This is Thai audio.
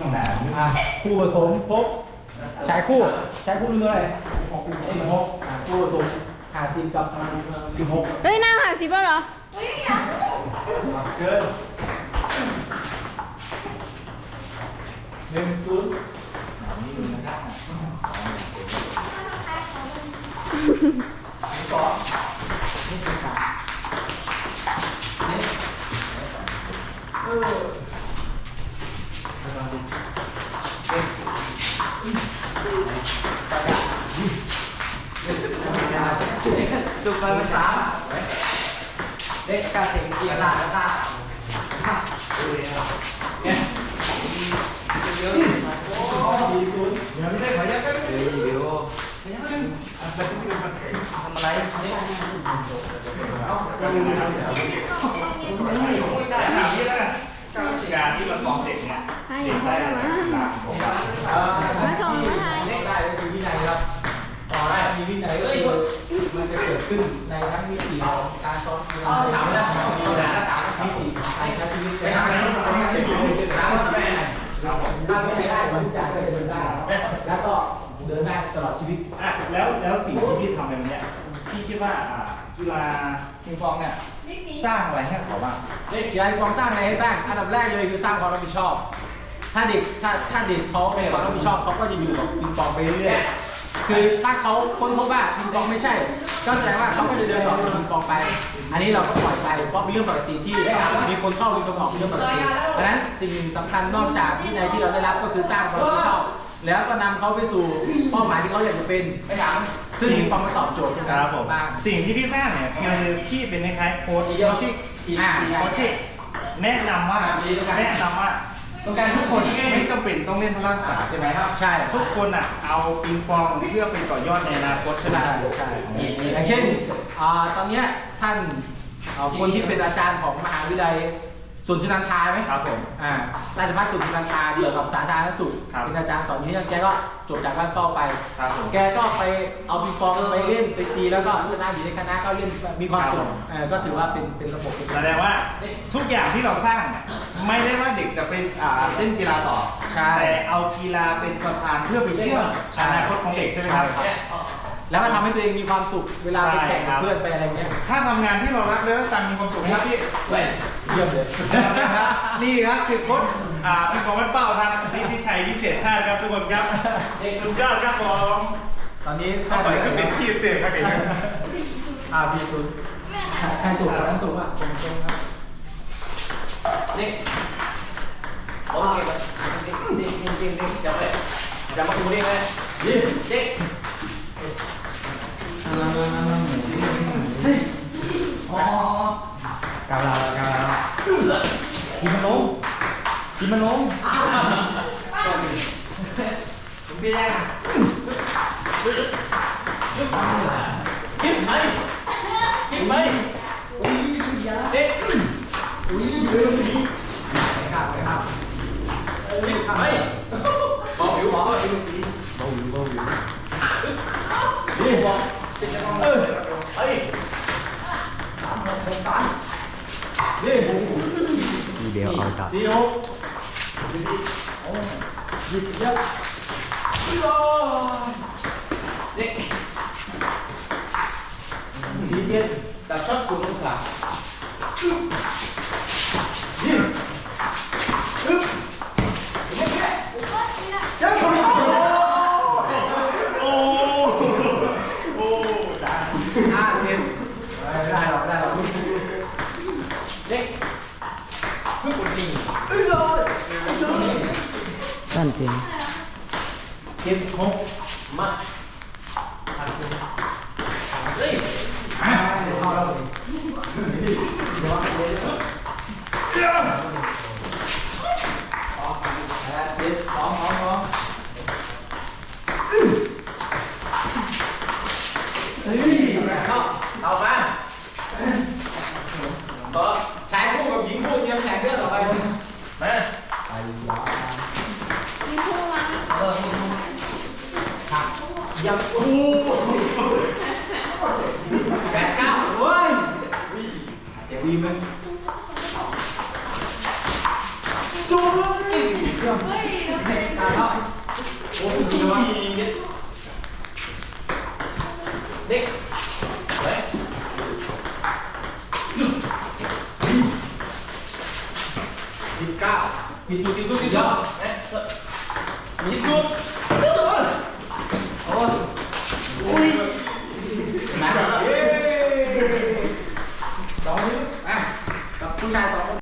อะคู่ผสมพบชายคู่ชายคู่นึงเลยหกเอ้ยหกอะคู่ผสมห้าสิบกับสิบหกเฮ้ยหน้าหาสิบแล้วเหรอเกินหนึ่งศูนย์ส จุดไปภาษาเด็กการเสียงเกียร์สามตาเนี่ยเยอะโอ้ดีสุดเดี๋ยวไม่ได้ขออนุญาตแป๊บนึงเฮ้ยเดี๋ยวขออนุญาตแป๊บนึงทำอะไรเนี่ยการที่มาซ้อมเด็กเนี่ยให้อย่า ดว่าอ่ากีฬาปิงปองเนี่ยสร้างอะไรให้เขาบ้างเด็กกีฬาความสร้างอะไรให้บ้างอันดับแรกเลยคือสร้างความรับผิดชอบ ถ้าเด็กถ้าถ้าเด็กเขาไม่มีความรับผิดชอบเขาก็จะอยู่กับปิงปองไปเรื่อยๆคือถ้าเขาค้นพบว่าปิงปองไม่ใช่ ก็แสดงว่าเขาก็จะเดินต่อกับปิงปองไป อันนี้เราก็ปล่อยไปเพราะเป็นเรื่องปกติที่มีคนเข้ามีคนออกเป็นเรื่องปกติดังนั้นสิ่งหนึ่งสำคัญนอกจากวินัยที่เราได้รับก็คือสร้างความรับผิดชอบ แล้วก็นำเขาไปสู่เป้าหมายที่เขาอยากจะเป็นไปถาม ซึ่งปิงปองมาตอบโจทย์ตรงคนั้นรับผมบ้าง สิ่งที่พี่สร้างเนี่ยคือพี่เป็นคล้ายๆโค้ชโค้ชชิกอ่าใช่ โค้ชชิกแนะนำว่าแนะนำว่าต้องการทุกคนไม่จำเป็นต้องเล่นพละศึกษาใช่ไหมครับใช่ ทุกคนอะเอาปิงปองเพื่อเป็นต่อยอดในอนาคตใช่ไหม ใช่ใช่อย่างเช่นอ่าตอนเนี้ยท่านอ่าคนที่เป็นอาจารย์ของมหาวิทยาลัย สวนสุนันทาไหมครับผม อ่าราชภัฏสวนสุนันทาเกี่ยวกับสาธารณสุขครับ เป็นอาจารย์สอนอยู่ที่นั่นแกก็จบจากบ้านต้อไป ครับผม แกก็ไปเอาปิงปองไปเล่นไปตีแล้วก็ชนะอยู่ในคณะก็เล่นมีความสุขเออก็ถือว่าเป็นเป็นระบบเป็นแสดงว่าทุกอย่างที่เราสร้างเนี่ยไม่ได้ว่าเด็กจะไปอ่าเล่นกีฬาต่อ ใช่ แต่เอากีฬาเป็นสะพานเพื่อไปเชื่อมใช่อนาคตของเด็กใช่ไหมครับ แล้วก็ทำให้ตัวเองมีความสุขเวลาไปแข่งใช่ครักับบเพื่อนไปอะไรเงี้ยถ้าทำงานที่เรารักแล้วจังมีความสุขครับพี่เยี่ยมเลยนะครับนี่ครับคือโค้ชอ่าพี่ของวันเป้าครับนิติชัยวิเศษชาติครับทุกคนครับสุดยอดครับผมตอนนี้ถ้าต่อยก็เป็นที่เสียครับเด็กอาซีซูใครสูงกว่านั้นสูงอะตรงตรงครับนี่โอเคครับนี่นี่นี่นี่นี่จับไปจับมาดูนี่ไหมนี่ กินมันลงผมพี่แดงจิ้มไปจิ้มไปเจ๊กอุ้ยเรื่องนี้ไปครับไปครับจิ้มไปบอกผิวบอกว่าจิ้มเบาอยู่เบาอยู่นี่บอกเออเฮ้ยสามหกสามนี่หมูทีเดียวเอาจับสี่หก หยิบเยอะ สั้นจริงเจ็ดหกมาเฮ้ยอ่าเข้าแล้วเลย ยังโอ้แปดเก้าเว้ยเดี๋ยววีมั้ยจุ๊บเฮ้ยเฮ้ยเราเป็น อะแล้วโอ้ยดีเนี่ยเด็กเฮ้ยสิบเก้าพิสูจน์พิสูจน์พิสูจน์เสิสูจ โอ้ยอุ้ยนะสองนิ้วอะกับผู้ชายสอง